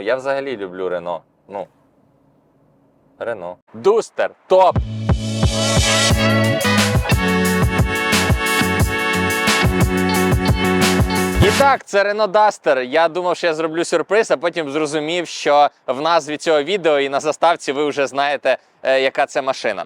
Рено. Я взагалі люблю Рено. Ну. Рено. Дустер. Топ. І так, це Renault Duster. Я думав, що я зроблю сюрприз, а потім зрозумів, що в назві цього відео і на заставці ви вже знаєте, е, яка це машина.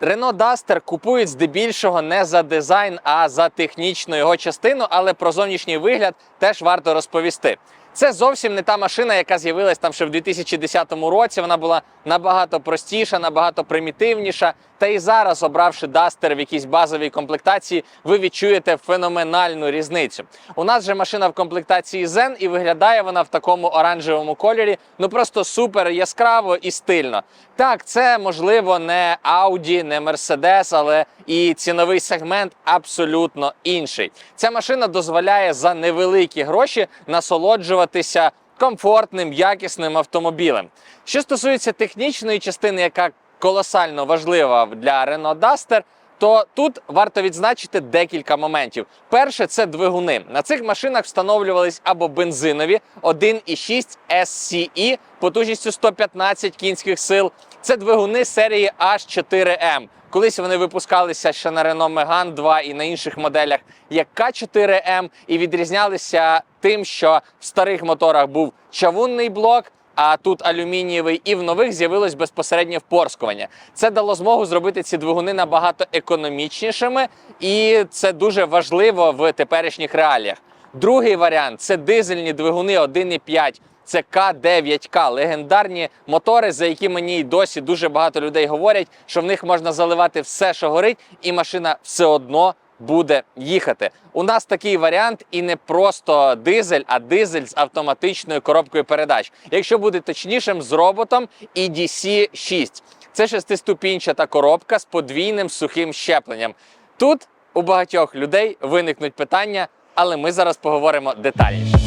Renault Duster купують здебільшого не за дизайн, а за технічну його частину, але про зовнішній вигляд теж варто розповісти. Це зовсім не та машина, яка з'явилась там ще в 2010 році. Вона була набагато простіша, набагато примітивніша. Та і зараз, обравши Duster в якійсь базовій комплектації, ви відчуєте феноменальну різницю. У нас же машина в комплектації Zen, і виглядає вона в такому оранжевому кольорі. Ну просто супер яскраво і стильно. Так, це можливо не Audi, не Mercedes, але і ціновий сегмент абсолютно інший. Ця машина дозволяє за невеликі гроші насолоджуватися комфортним, якісним автомобілем. Що стосується технічної частини, яка колосально важлива для Renault Duster, то тут варто відзначити декілька моментів. Перше, це двигуни. На цих машинах встановлювались або бензинові 1,6 SCE потужністю 115 кінських сил. Це двигуни серії H4M. Колись вони випускалися ще на Renault Megane 2 і на інших моделях як К4М, і відрізнялися тим, що в старих моторах був чавунний блок. А тут алюмінієвий, і в нових з'явилось безпосереднє впорскування. Це дало змогу зробити ці двигуни набагато економічнішими, і це дуже важливо в теперішніх реаліях. Другий варіант це дизельні двигуни 1,5. Це К9К, легендарні мотори, за які мені й досі дуже багато людей говорять, що в них можна заливати все, що горить, і машина все одно буде їхати. У нас такий варіант і не просто дизель, а дизель з автоматичною коробкою передач. Якщо буде точнішим, з роботом EDC 6. Це шестиступінчата коробка з подвійним сухим щепленням. Тут у багатьох людей виникнуть питання, але ми зараз поговоримо детальніше.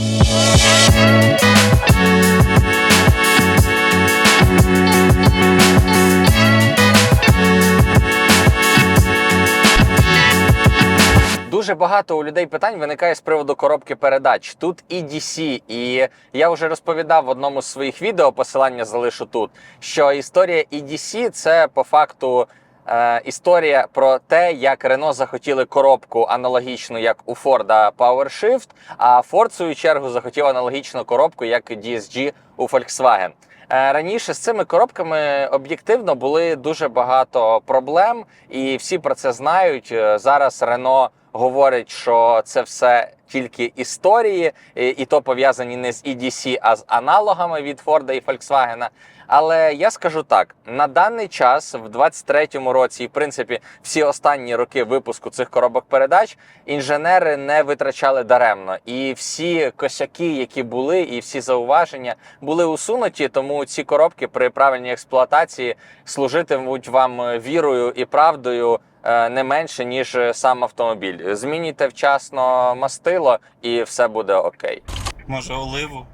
Дуже багато у людей питань виникає з приводу коробки передач. Тут EDC, і я вже розповідав в одному з своїх відео, посилання залишу тут, що історія EDC це по факту е, історія про те, як Renault захотіли коробку аналогічну, як у Ford PowerShift, а Ford, в свою чергу, захотів аналогічну коробку, як DSG у Volkswagen. Е, Раніше з цими коробками об'єктивно були дуже багато проблем, і всі про це знають. Е, Зараз Renault говорить, що це все тільки історії, і то пов'язані не з EDC, а з аналогами від Ford і Volkswagen. Але я скажу так: на даний час, в 23-му році, і в принципі всі останні роки випуску цих коробок передач, інженери не витрачали даремно. І всі косяки, які були, і всі зауваження були усунуті. Тому ці коробки при правильній експлуатації служитимуть вам вірою і правдою не менше ніж сам автомобіль. Змінюйте вчасно мастило, і все буде окей. Може, оливу?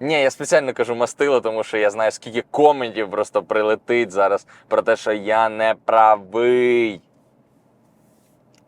Ні, я спеціально кажу мастило, тому що я знаю, скільки коментів просто прилетить зараз про те, що я не правий.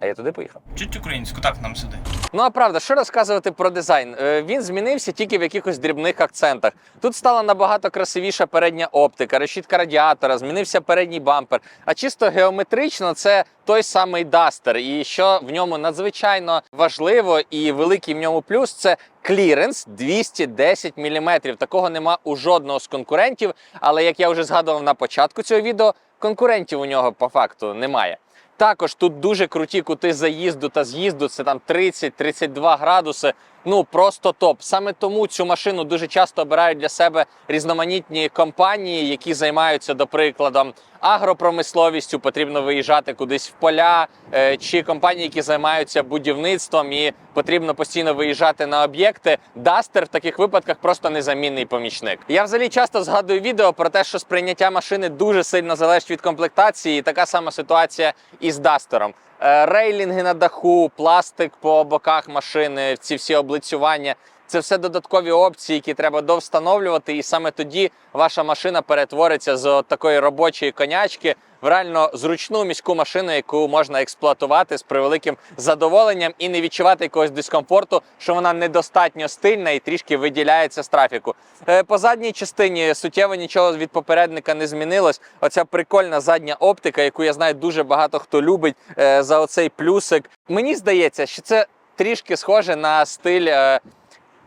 А я туди поїхав. Чуть українську, так нам сюди. Ну а правда, що розказувати про дизайн? Е, Він змінився тільки в якихось дрібних акцентах. Тут стала набагато красивіша передня оптика, решітка радіатора, змінився передній бампер. А чисто геометрично це той самий Duster. І що в ньому надзвичайно важливо і великий в ньому плюс це кліренс 210 мм. Такого нема у жодного з конкурентів. Але як я вже згадував на початку цього відео, конкурентів у нього по факту немає. Також тут дуже круті кути заїзду та з'їзду. Це там 30-32 градуси. Ну просто топ. Саме тому цю машину дуже часто обирають для себе різноманітні компанії, які займаються, до прикладу, агропромисловістю. Потрібно виїжджати кудись в поля, е, чи компанії, які займаються будівництвом, і потрібно постійно виїжджати на об'єкти. Дастер в таких випадках просто незамінний помічник. Я взагалі часто згадую відео про те, що сприйняття машини дуже сильно залежить від комплектації. І така сама ситуація і з Дастером. Е, Рейлінги на даху, пластик по боках машини, ці всі облицювання. Це все додаткові опції, які треба довстановлювати, і саме тоді ваша машина перетвориться з такої робочої конячки в реально зручну міську машину, яку можна експлуатувати з превеликим задоволенням і не відчувати якогось дискомфорту, що вона недостатньо стильна і трішки виділяється з трафіку. Е, По задній частині суттєво нічого від попередника не змінилось. Оця прикольна задня оптика, яку я знаю, дуже багато хто любить е, за оцей плюсик. Мені здається, що це трішки схоже на стиль е,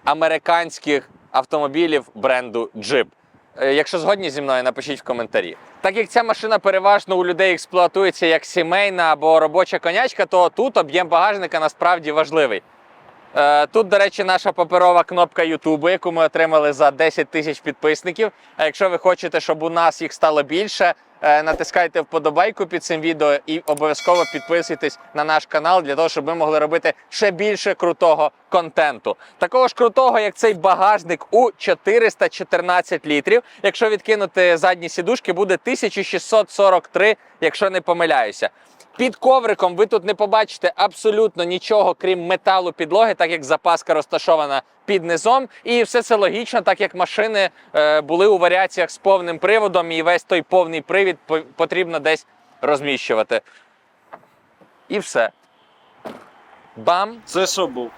американських автомобілів бренду Jeep. Е, Якщо згодні зі мною, напишіть в коментарі. Так як ця машина переважно у людей експлуатується як сімейна або робоча конячка, то тут об'єм багажника насправді важливий. Е, Тут, до речі, наша паперова кнопка Ютубу, яку ми отримали за 10 тисяч підписників. А якщо ви хочете, щоб у нас їх стало більше, натискайте вподобайку під цим відео і обов'язково підписуйтесь на наш канал для того, щоб ми могли робити ще більше крутого контенту. Такого ж крутого, як цей багажник у 414 літрів. Якщо відкинути задні сідушки, буде 1643, якщо не помиляюся. Під ковриком ви тут не побачите абсолютно нічого, крім металу підлоги, так як запаска розташована під низом. І все це логічно, так як машини е, були у варіаціях з повним приводом, і весь той повний привід потрібно десь розміщувати. І все. Бам! Це що був?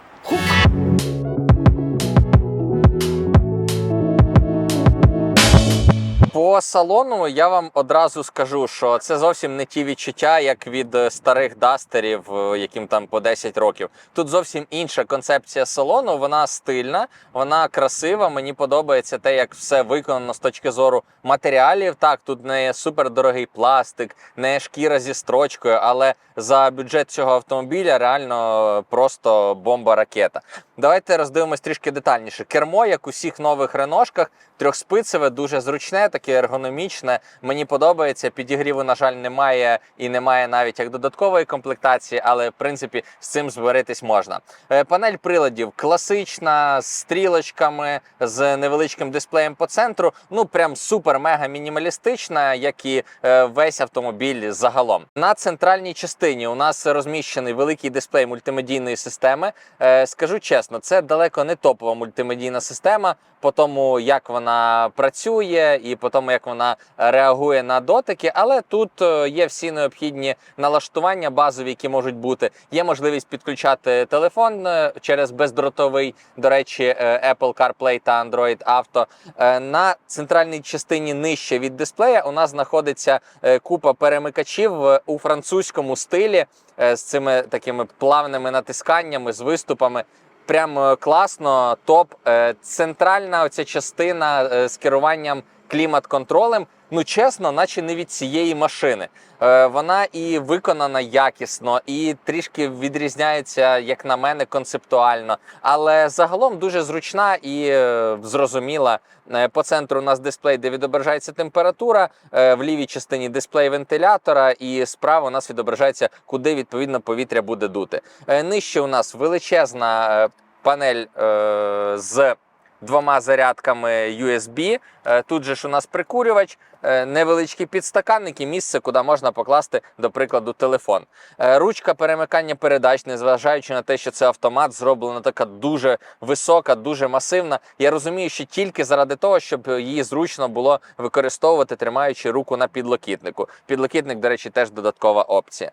По салону я вам одразу скажу, що це зовсім не ті відчуття, як від е, старих дастерів, е, яким там по 10 років. Тут зовсім інша концепція салону. Вона стильна, вона красива. Мені подобається те, як все виконано з точки зору матеріалів. Так, тут не супердорогий пластик, не шкіра зі строчкою, але за бюджет цього автомобіля реально просто бомба-ракета. Давайте роздивимось трішки детальніше. Кермо, як у всіх нових реношках, трьохспицеве, дуже зручне, таке ергономічне. Мені подобається. Підігріву, на жаль, немає і немає навіть як додаткової комплектації, але в принципі з цим зберитись можна. Е, Панель приладів класична, з стрілочками, з невеличким дисплеєм по центру. Ну прям супер-мега мінімалістична, як і е, весь автомобіль загалом. На центральній частині у нас розміщений великий дисплей мультимедійної системи. Е, Скажу чесно, це далеко не топова мультимедійна система, по тому як вона працює і по тому як вона реагує на дотики. Але тут е, є всі необхідні налаштування базові, які можуть бути. Є можливість підключати телефон е, через бездротовий, до речі, е, Apple CarPlay та Android Auto. Е, На центральній частині нижче від дисплея у нас знаходиться е, купа перемикачів е, у французькому стилі е, з цими такими плавними натисканнями, з виступами. Прям е, класно, топ. Е, Центральна оця частина е, з керуванням клімат-контролем. Ну чесно, наче не від цієї машини. Е, Вона і виконана якісно, і трішки відрізняється, як на мене, концептуально. Але загалом дуже зручна і е, зрозуміла. Е, По центру у нас дисплей, де відображається температура, е, в лівій частині дисплей вентилятора, і справа у нас відображається, куди відповідно повітря буде дути. Е, Нижче у нас величезна е, панель е, з двома зарядками USB. Е, Тут же ж у нас прикурювач, е, невеличкі підстаканники, місце, куди можна покласти, до прикладу, телефон. Е, Ручка перемикання передач, незважаючи на те, що це автомат, зроблена така дуже висока, дуже масивна. Я розумію, що тільки заради того, щоб її зручно було використовувати, тримаючи руку на підлокітнику. Підлокітник, до речі, теж додаткова опція.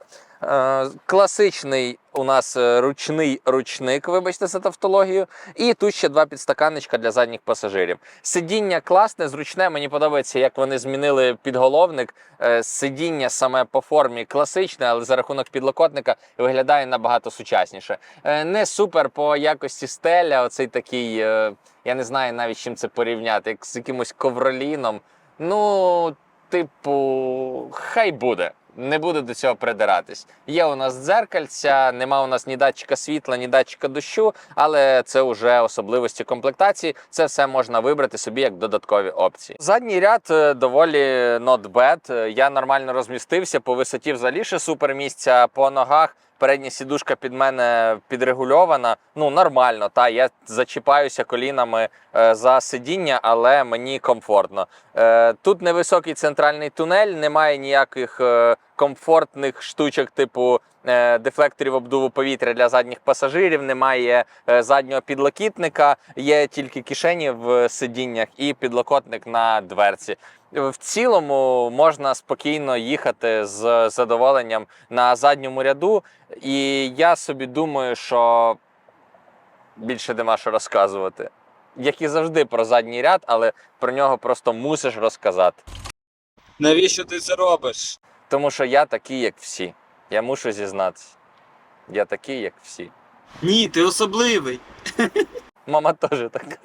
Класичний у нас е, ручний ручник, вибачте за тавтологію. І тут ще два підстаканничка для задніх пасажирів. Сидіння класне, зручне. Мені подобається, як вони змінили підголовник. Е, Сидіння саме по формі класичне, але за рахунок підлокотника виглядає набагато сучасніше. Е, Не супер по якості стеля. Оцей такий, я не знаю навіть чим це порівняти, як з якимось ковроліном. Ну, типу, хай буде. Не буду до цього придиратись. Є у нас дзеркальця, нема у нас ні датчика світла, ні датчика дощу, але це вже особливості комплектації. Це все можна вибрати собі як додаткові опції. Задній ряд е, доволі not bad. Е, Я нормально розмістився по висоті взагалі ще супер місця по ногах. Передня сідушка під мене підрегульована. Ну нормально, та я зачіпаюся колінами е, за сидіння, але мені комфортно. Е, тут невисокий центральний тунель, немає ніяких е, комфортних штучок, типу е, дефлекторів обдуву повітря для задніх пасажирів, немає е, заднього підлокітника, є тільки кишені в сидіннях і підлокотник на дверці. В цілому можна спокійно їхати з задоволенням на задньому ряду, і я собі думаю, що більше нема що розказувати. Як і завжди про задній ряд, але про нього просто мусиш розказати. Навіщо ти це робиш? Тому що я такий, як всі. Я мушу зізнатися. Я такий, як всі. Ні, ти особливий. Мама теж така.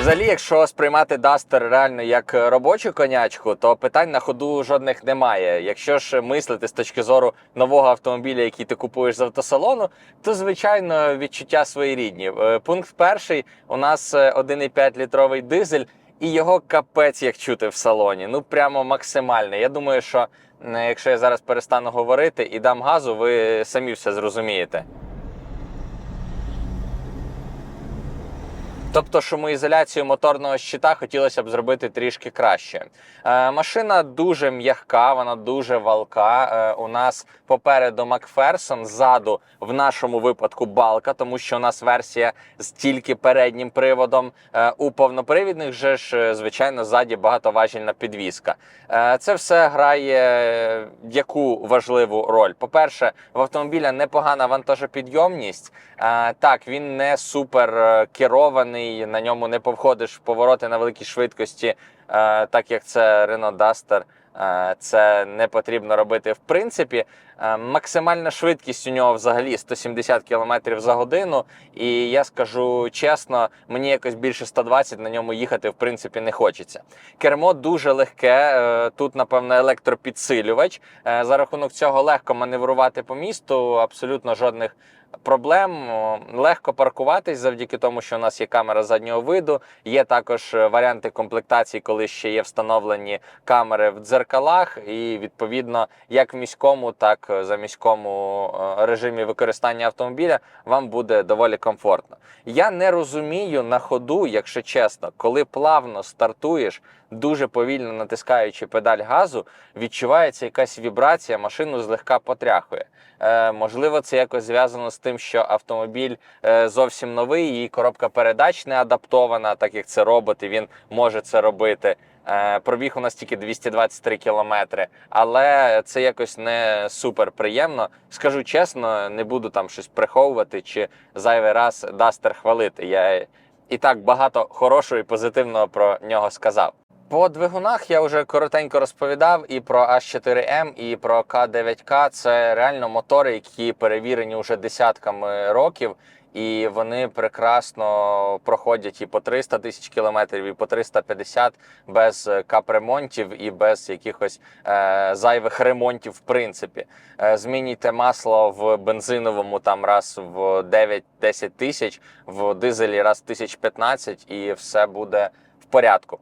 Взагалі, якщо сприймати Duster реально як робочу конячку, то питань на ходу жодних немає. Якщо ж мислити з точки зору нового автомобіля, який ти купуєш з автосалону, то звичайно відчуття своєрідні. Е, Пункт перший у нас е, 1,5 літровий дизель, і його капець як чути в салоні. Ну прямо максимально. Я думаю, що е, якщо я зараз перестану говорити і дам газу, ви самі все зрозумієте. Тобто шумоізоляцію моторного щита хотілося б зробити трішки краще. Е, машина дуже м'ягка, вона дуже валка. Е, у нас попереду Макферсон, ззаду в нашому випадку балка, тому що у нас версія з тільки переднім приводом. Е, у повнопривідних же ж, е, звичайно, ззаді багатоважільна підвіска. Е, це все грає яку важливу роль. По-перше, в автомобіля непогана вантажопідйомність. Е, так, він не супер е, керований, на ньому не повходиш в повороти на великій швидкості, е, так як це Renault Duster. Е, Це не потрібно робити в принципі. Е, Максимальна швидкість у нього взагалі 170 км за годину. І я скажу чесно, мені якось більше 120 на ньому їхати в принципі не хочеться. Кермо дуже легке. Тут, напевно, електропідсилювач. За рахунок цього легко маневрувати по місту, абсолютно жодних проблем. Легко паркуватись завдяки тому, що у нас є камера заднього виду. Є також е, варіанти комплектації, коли ще є встановлені камери в дзеркалах, і відповідно, як в міському, так е, за міському е, режимі використання автомобіля вам буде доволі комфортно. Я не розумію на ходу, якщо чесно, коли плавно стартуєш, дуже повільно натискаючи педаль газу, відчувається якась вібрація, машину злегка потряхує. Е, можливо, це якось зв'язано з тим, що автомобіль е, зовсім новий, і коробка передач не адаптована, так як це робот, і він може це робити. Е, Пробіг у нас тільки 223 кілометри, але це якось не супер приємно. Скажу чесно, не буду там щось приховувати чи зайвий раз Дастер хвалити. Я і так багато хорошого і позитивного про нього сказав. По двигунах я вже коротенько розповідав і про H4M, і про K9K. Це реально мотори, які перевірені вже десятками років, і вони прекрасно проходять і по 300 тисяч кілометрів, і по 350 без капремонтів і без якихось е, зайвих ремонтів. В принципі, е, змінюйте масло в бензиновому там раз в 9-10 тисяч, в дизелі раз в 1015 і все буде в порядку.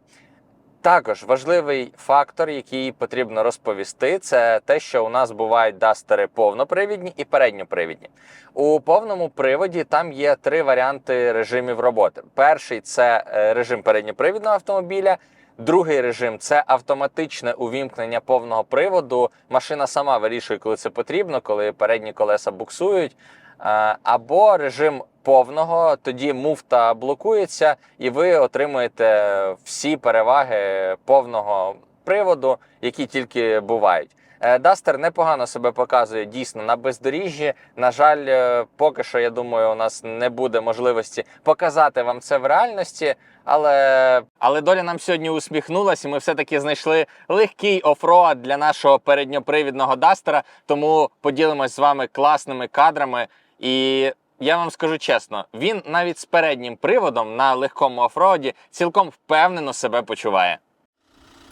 Також важливий фактор, який потрібно розповісти, це те, що у нас бувають дастери повнопривідні і передньопривідні. У повному приводі там є три варіанти режимів роботи. Перший це е, режим передньопривідного автомобіля. Другий режим це автоматичне увімкнення повного приводу. Машина сама вирішує, коли це потрібно, коли передні колеса буксують. Е, Або режим повного, тоді муфта блокується, і ви отримуєте всі переваги повного приводу, які тільки бувають. Е, Дастер непогано себе показує дійсно на бездоріжжі. На жаль, е, поки що, я думаю, у нас не буде можливості показати вам це в реальності. Але але доля нам сьогодні усміхнулась, і ми все-таки знайшли легкий офроад для нашого передньопривідного дастера. Тому поділимось з вами класними кадрами. І я вам скажу чесно, він навіть з переднім приводом на легкому офроді цілком впевнено себе почуває.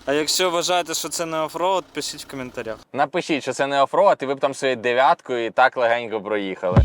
А якщо вважаєте, що це не офроуд, пишіть в коментарях. Напишіть, що це не офроуд, і ви б там своєю дев'яткою і так легенько проїхали.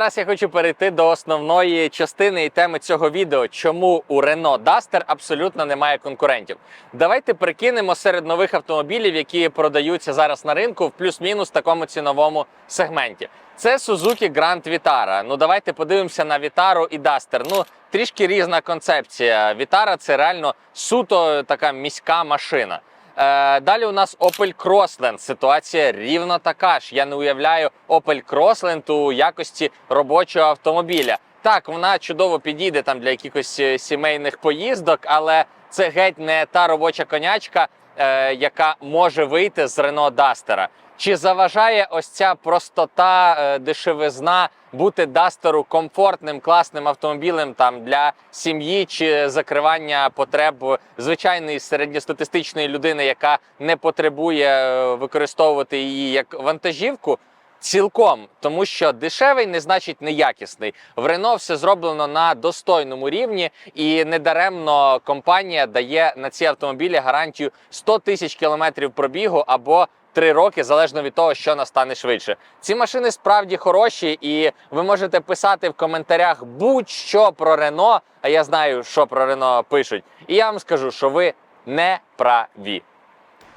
Зараз я хочу перейти до основної частини і теми цього відео, чому у Renault Duster абсолютно немає конкурентів. Давайте прикинемо серед нових автомобілів, які продаються зараз на ринку в плюс-мінус такому ціновому сегменті. Це Suzuki Grand Vitara. Ну давайте подивимося на Vitara і Duster. Ну трішки різна концепція. Vitara – це реально суто така міська машина. Е, далі у нас Opel Crossland. Ситуація рівно така ж. Я не уявляю Opel Crossland у якості робочого автомобіля. Так, вона чудово підійде там для якихось е, сімейних поїздок, але це геть не та робоча конячка, е, яка може вийти з Renault Duster. Чи заважає ось ця простота, е, дешевизна бути Дастеру комфортним, класним автомобілем там для сім'ї чи закривання потреб звичайної середньостатистичної людини, яка не потребує е, використовувати її як вантажівку? Цілком, тому що дешевий не значить неякісний. В Рено все зроблено на достойному рівні, і недаремно компанія дає на ці автомобілі гарантію 100 тисяч кілометрів пробігу або 3 роки, залежно від того, що настане швидше. Ці машини справді хороші, і ви можете писати в коментарях будь-що про Рено. А я знаю, що про Рено пишуть. І я вам скажу, що ви не праві.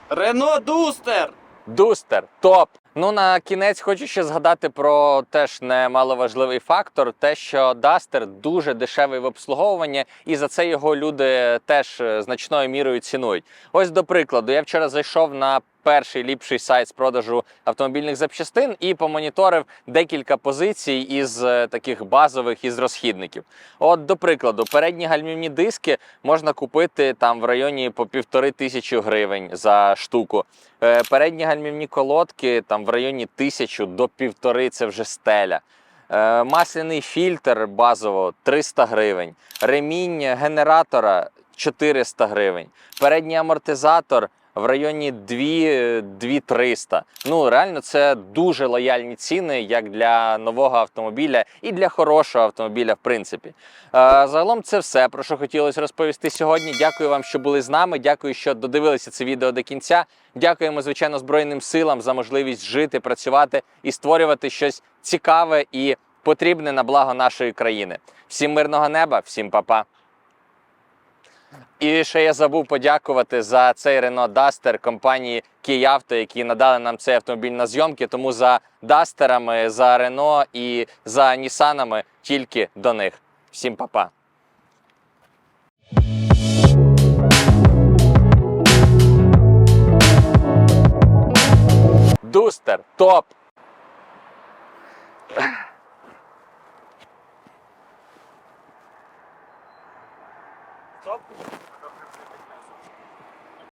Рено Дустер! Дустер, топ. Ну на кінець хочу ще згадати про теж немаловажливий фактор: те, що Дастер дуже дешевий в обслуговуванні, і за це його люди теж е, значною мірою цінують. Ось до прикладу, я вчора зайшов на перший ліпший сайт з продажу автомобільних запчастин і помоніторив декілька позицій із е, таких базових із розхідників. От, до прикладу, передні гальмівні диски можна купити там в районі по півтори тисячі гривень за штуку. Е, Передні гальмівні колодки там в районі тисячу до півтори це вже стеля. Е, Масляний фільтр базово 300 гривень. Ремінь генератора 400 гривень. Передній амортизатор в районі 2 2300. Ну реально це дуже лояльні ціни як для нового автомобіля і для хорошого автомобіля, в принципі. Е, Загалом це все про що хотілося розповісти сьогодні. Дякую вам, що були з нами. Дякую, що додивилися це відео до кінця. Дякуємо, звичайно, Збройним силам за можливість жити, працювати і створювати щось цікаве і потрібне на благо нашої країни. Всім мирного неба, всім па-па. І ще я забув подякувати за цей Renault Duster компанії Київавто, які надали нам цей автомобіль на зйомки. Тому за Дастерами, за Renault і за Нісанами тільки до них. Всім па-па. Дустер, топ! Çok.